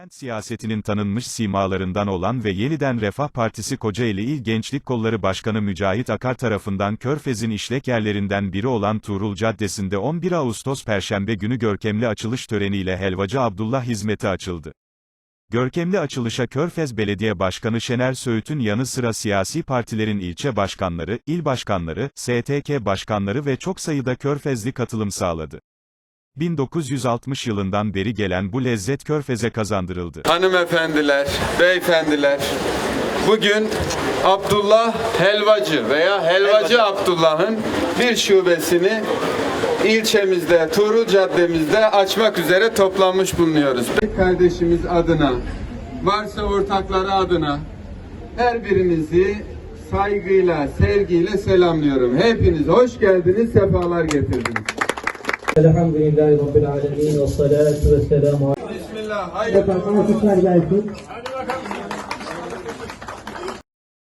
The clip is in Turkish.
Kent siyasetinin tanınmış simalarından olan ve Yeniden Refah Partisi Kocaeli İl Gençlik Kolları Başkanı Mücahit Akar tarafından Körfez'in işlek yerlerinden biri olan Tuğrul Caddesi'nde 11 Ağustos Perşembe günü görkemli açılış töreniyle Helvacı Abdullah hizmeti açıldı. Görkemli açılışa Körfez Belediye Başkanı Şener Söğüt'ün yanı sıra siyasi partilerin ilçe başkanları, il başkanları, STK başkanları ve çok sayıda Körfezli katılım sağladı. 1960 yılından beri gelen bu lezzet Körfez'e kazandırıldı. Hanımefendiler, beyefendiler, bugün Abdullah Helvacı veya Helvacı Abdullah'ın bir şubesini ilçemizde, Tuğrul Caddemizde açmak üzere toplanmış bulunuyoruz. Kardeşimiz adına, varsa ortakları adına her birinizi saygıyla, sevgiyle selamlıyorum. Hepiniz hoş geldiniz, sefalar getirdiniz. Elhamdülillahi Rabbil Alemin ve salatu ve selamu Bismillah. Haydi. Bakalım, gelsin. Hadi bakalım.